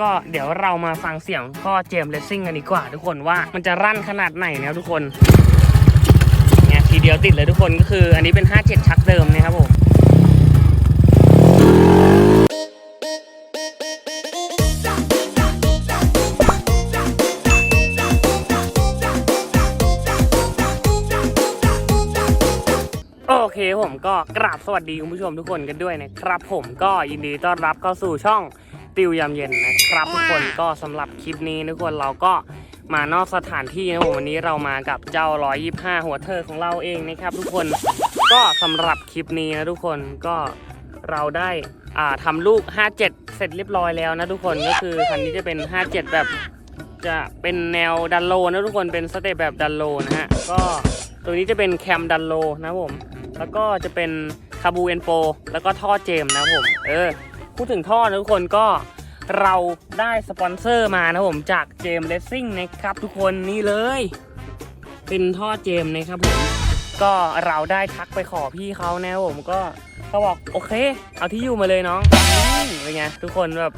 ก็เดี๋ยวเรามาฟังเสียงพ่อเจมส์เลสซิ่งกันดีกว่า ทุกคนว่ามันจะรั่นขนาดไหนนะทุกคนเนี่ยทีเดียวติดเลยทุกคนก็คือ อันนี้เป็น 57 ชักเดิมนะครับผมโอเคผมก็กราบสวัสดีคุณผู้ชมทุกคนกันด้วยนะครับผมก็ยินดีต้อนรับเข้าสู่ช่อง ติวยามเย็นนะครับทุกคนก็สำหรับคลิปนี้ทุกคนเราก็มานอกสถานที่นะผมวันนี้เรามากับเจ้า 125 หัวเธอของเราเองนะครับ ทุกคนก็สำหรับคลิปนี้นะทุกคนก็เราได้อ่าทำลูก 57 เสร็จเรียบร้อยแล้วนะทุกคนก็คือคันนี้จะเป็น 57 แบบจะเป็นแนวดันโลนะทุกคนเป็นสเต็ปแบบดันโลนะฮะก็ตัวนี้จะเป็นแคมดันโลนะผมแล้วก็จะเป็นคาบูเอนโปแล้วก็ท่อเจมส์นะครับผมเออ พูดถึงท่อนะทุกคนก็เราได้สปอนเซอร์มานะผมจากเจมเลสซิ่งนะครับ ทุกคนนี่เลย เป็นท่อเจมนะครับผมก็เราได้ทักไปขอพี่เขานะผมก็เขาบอกโอเค เอาที่อยู่มาเลยน้องเป็นไงทุกคนแบบ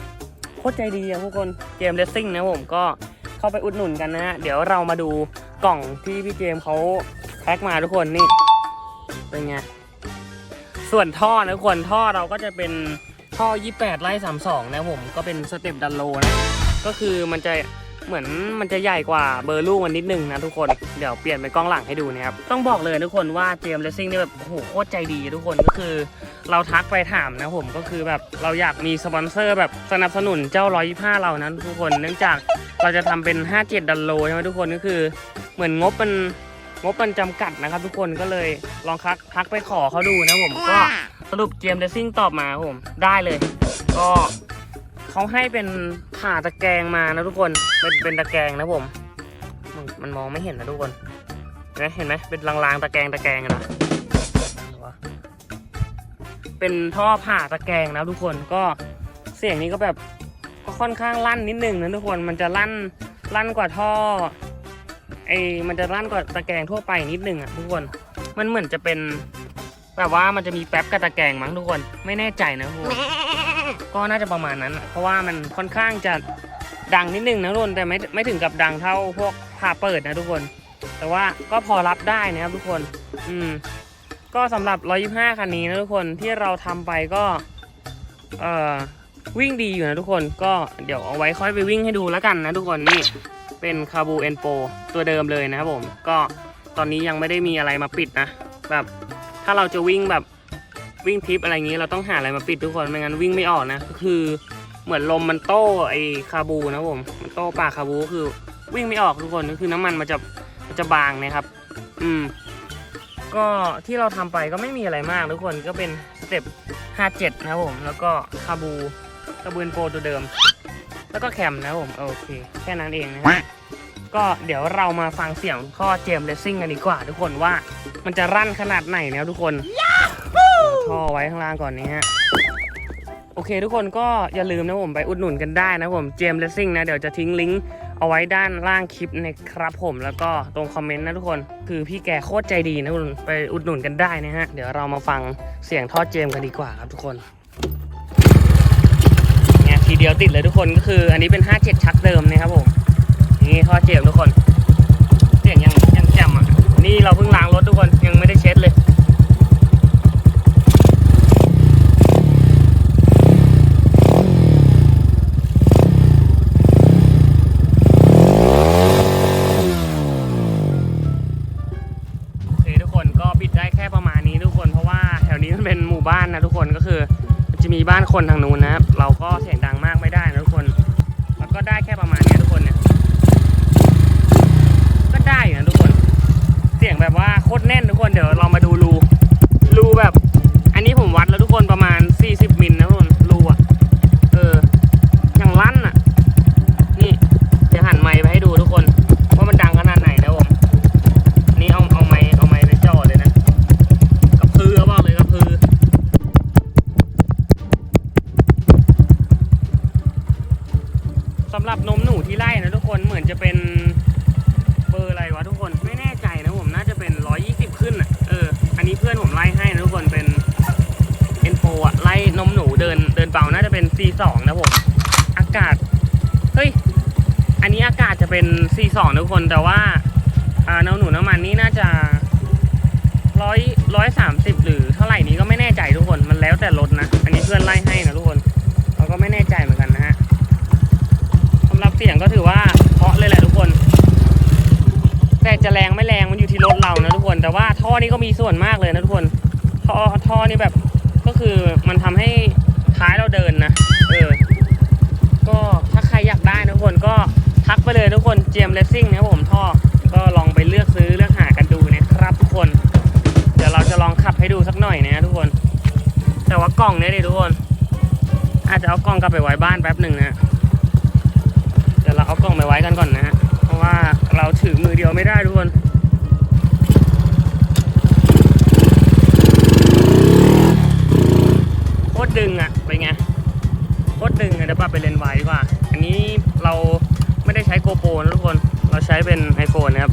โคตรใจดีอะทุกคนเจมเลสซิ่งนะผมก็เข้าไปอุดหนุนกันนะฮะเดี๋ยวเรามาดูกล่องที่พี่เจมเขาแพ็คมาทุกคนนี่เป็นไงส่วนท่อนะทุกคนท่อเราก็จะเป็น ท่อ 28 ไล่ 32 นะผมก็เป็นสเต็ปดันโลนะ ก็คือมันจะเหมือนมันจะใหญ่กว่าเบอร์ลูกมันนิดนึงนะทุกคน เดี๋ยวเปลี่ยนเป็นกล้องหลังให้ดูนะครับ ต้องบอกเลยทุกคนว่าเจมส์เลสซิ่งเนี่ยแบบโอ้โหโคตรใจดีทุกคนก็คือ เราทักไปถามนะผมก็คือแบบเราอยากมีสปอนเซอร์แบบสนับสนุนเจ้า 125 เรานะทุกคนเนื่องจากเราจะทำเป็น 57 ดันโลใช่ไหมทุกคนก็คือเหมือนงบมันงบมันจำกัดนะครับทุกคนก็เลยลองทักทักไปขอเขาดูนะผมก็ สรุปเจมเลสซิ่งตอบมาผมได้เลย ก็เขาให้เป็นผ่าตะแกรงมานะทุกคนเป็นเป็นตะแกรงนะผมมันมองไม่เห็นนะทุกคนเห็นไหมเป็นลางๆตะแกรงตะแกรงอะนะวะเป็นท่อผ่าตะแกรงนะทุกคนก็เสียงนี้ก็แบบก็ค่อนข้างลั่นนิดนึงนะทุกคนมันจะลั่นลั่นกว่าท่อไอมันจะลั่นกว่าตะแกรงทั่วไปนิดนึงอะทุกคนมันเหมือนจะเป็น แบบว่ามันจะมีแป๊บกับตะแกงมั้งทุกคนไม่แน่ใจนะทุกคนก็น่าจะประมาณนั้น เพราะว่ามันค่อนข้างจะดังนิดนึงนะทุกคนแต่ไม่ไม่ถึงกับดังเท่าพวกผ่าเปิดนะทุกคน แต่ว่าก็พอรับได้นะครับทุกคน อืม ก็สำหรับ 125 คันนี้นะทุกคนที่เราทำไปก็เอ่อวิ่งดีอยู่นะทุกคนก็เดี๋ยวเอาไว้ค่อยไปวิ่งให้ดูแล้วกันนะทุกคนนี่เป็นคาบูเอนโปตัวเดิมเลยนะครับผม ก็ตอนนี้ยังไม่ได้มีอะไรมาปิดนะ แบบ ถ้าเราจะวิ่งแบบวิ่งทริปอะไรอย่างนี้เราต้องหาอะไรมาปิดทุกคนไม่งั้นวิ่งไม่ออกนะก็คือเหมือนลมมันโต้ไอคาบูนะผมมันโต้ปากคาบูก็คือวิ่งไม่ออกทุกคนก็คือน้ำมันมันจะมันจะบางนะครับ อืม ก็ที่เราทำไปก็ไม่มีอะไรมากทุกคนก็เป็นสเต็ป57 นะครับผม แล้วก็คาบูคาบูเอนโปรตัวเดิม แล้วก็แคมนะครับผม โอเค แค่นั้นเองนะครับ ก็เดี๋ยวเรามาฟังเสียงท่อเจมส์เลสซิ่งกันดีกว่า ทุกคนว่ามันจะรั่นขนาดไหนนะครับทุกคนท่อไว้ข้างล่างก่อนนี้ฮะโอเค ทุกคนก็อย่าลืมนะผมไปอุดหนุนกันได้นะผมเจมส์เลสซิ่งนะเดี๋ยวจะทิ้งลิงก์เอาไว้ด้านล่างคลิปนะครับผมแล้วก็ตรงคอมเมนต์นะทุกคน คือพี่แกโคตรใจดีนะคุณไปอุดหนุนกันได้นะฮะ เดี๋ยวเรามาฟังเสียงท่อเจมส์กันดีกว่าครับทุกคนเนี่ยทีเดียวติดเลยทุกคนก็คือ อันนี้เป็น 57 ชักเดิมนะครับผม นี่ท่อเจมส์ทุกคนเสียงยังยังแจ่มอะนี่เราเพิ่งล้างรถทุกคนยังไม่ได้เช็ดเลยโอเคทุกคนก็บิดได้แค่ประมาณนี้ทุกคนเพราะว่าแถวนี้เป็นหมู่บ้านนะทุกคนก็คือจะมีบ้านคนทางนู้นนะครับเราก็เสียงดังมากไม่ได้นะทุกคน แล้วก็ได้แค่ประมาณนี้ยทุกคนเนี่ยก็ได้อยู่นะทุกคน เสียงแบบว่าโคตรแน่นทุกคนเดี๋ยวเรามาดูรูรูแบบ อันนี้ผมวัดแล้วทุกคนประมาณ 40 มิลนะทุกคนรูอะเอออย่างลั่นอะ นี่จะหันไมค์ไปให้ดูทุกคนว่ามันดังขนาดไหนนะผม นี่เอาเอาไม้เอาไม้ไปจ่อเลยนะกระพือเอาบอกเลยกระพือสำหรับนมหนูที่ไล่นะทุกคนเหมือนจะเป็นเบอร์อะไรวะทุกคนไม่แน่ใจนะผมน่าจะเป็น 120 ขึ้นอะเอออันนี้เพื่อนผมไล่ให้นะทุกคนเป็น เอ็นเดินเดินเป่าน่าจะเป็น C2 นะผม อากาศ เฮ้ย อันนี้อากาศจะเป็น42ทุกคน แต่ว่าอ่าน้ำหนูน้ำมันนี่น่าจะร้อยร้อยสามสิบหรือเท่าไหร่นี้ก็ไม่แน่ใจทุกคน มันแล้วแต่รถนะ อันนี้เพื่อนไล่ให้นะทุกคน เราก็ไม่แน่ใจเหมือนกันนะฮะสำหรับเสียงก็ถือว่าเพาะเลยแหละทุกคน แต่จะแรงไม่แรงมันอยู่ที่รถเรานะทุกคน แต่ว่าท่อนี่ก็มีส่วนมากเลยนะทุกคน ท่อท่อนี่แบบก็คือมันทำให้ เลยทุกคนเจมเลสซิ่งนะครับผมท่อก็ลองไปเลือกซื้อเลือกหากันดูนะครับทุกคน เดี๋ยวเราจะลองขับให้ดูสักหน่อยนะทุกคน แต่ว่ากล่องเนี่ยดิทุกคน อาจจะเอากล่องกลับไปไว้บ้านแป๊บหนึ่งนะเดี๋ยวเราเอากล่องไปไว้กันก่อนนะฮะเพราะว่าเราถือมือเดียวไม่ได้ทุกคนโคตรดึงอะเป็นไงโคตรดึงอะเดี๋ยวปรับไปเลนไว้ดีกว่า อันนี้เราไม่ได้ใช้โกโปรนะทุกคนเรา ใช้เป็น iPhone นะครับ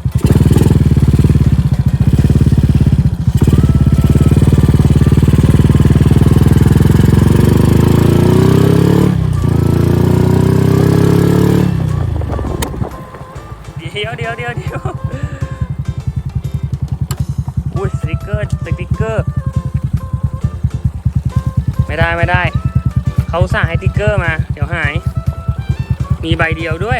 เดี๋ยวเดี๋ยวเดี๋ยวเดี๋ยวอุ้ยสติกเกอร์สติกเกอร์ ไม่ได้ไม่ได้ เขาสั่งให้สติ๊กเกอร์มา เดี๋ยวหาย มีใบเดียวด้วย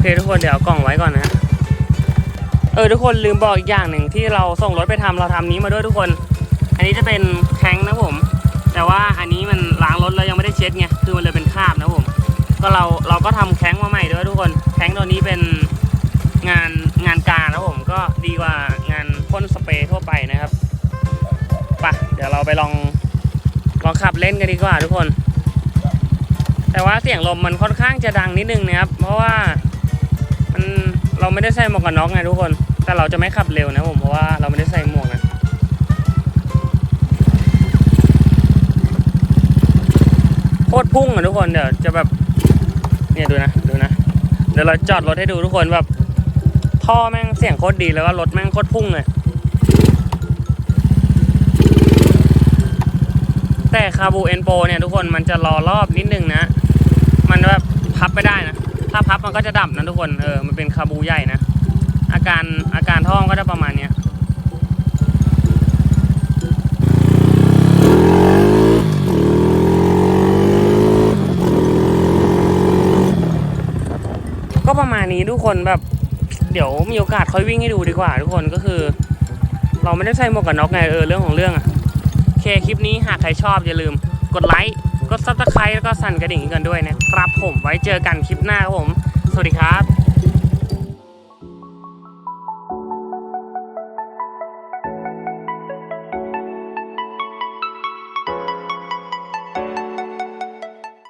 เคทุกคนเดี๋ยวกล่องไว้ก่อนนะฮะเออทุกคนลืมบอกอีกอย่างหนึ่งที่เราส่งรถไปทำเราทำนี้มาด้วยทุกคน อันนี้จะเป็นแข้งนะผม แต่ว่าอันนี้มันล้างรถแล้วยังไม่ได้เช็ดไงคือมันเลยเป็นคราบนะผม ก็เราเราก็ทำแข้งมาใหม่ด้วยทุกคนแข้งตัวนี้เป็นงานงานการนะผมก็ดีกว่างานพ่นสเปรย์ทั่วไปนะครับไปะเดี๋ยวเราไปลองลองขับเล่นกันดีกว่าทุกคน แต่ว่าเสียงลมมันค่อนข้างจะดังนิดนึงนะครับ เพราะว่า เราไม่ได้ใส่หมวกกันน็อกไงทุกคน แต่เราจะไม่ขับเร็วนะผมเพราะว่าเราไม่ได้ใส่หมวกนะโคตรพุ่งอะทุกคนเดี๋ยวจะแบบเนี่ยดูนะดูนะเดี๋ยวเราจอดรถให้ดูทุกคนแบบท่อแม่งเสียงโคตรดีแล้วก็รถแม่งโคตรพุ่งเลยแต่คาบูเอ็นโปเนี่ยทุกคนมันจะรอรอบนิดนึงนะ มันแบบพับไม่ได้นะ ถ้าพับมันก็จะดับนะทุกคน เออ มันเป็นคาบูใหญ่นะ อาการอาการท่อมันก็จะประมาณเนี้ยก็ประมาณนี้ทุกคนแบบ เดี๋ยวมีโอกาสค่อยวิ่งให้ดูดีกว่า ทุกคนก็คือ เราไม่ได้ใส่หมวกกันน็อกไงเออเรื่องของเรื่องอะโอเคคลิปนี้หากใครชอบอย่าลืมกดไลค์ กดซับสไครต์แล้วก็สั่นกระดิ่งกันด้วยนะครับผมไว้เจอกันคลิปหน้าครับผม สวัสดีครับ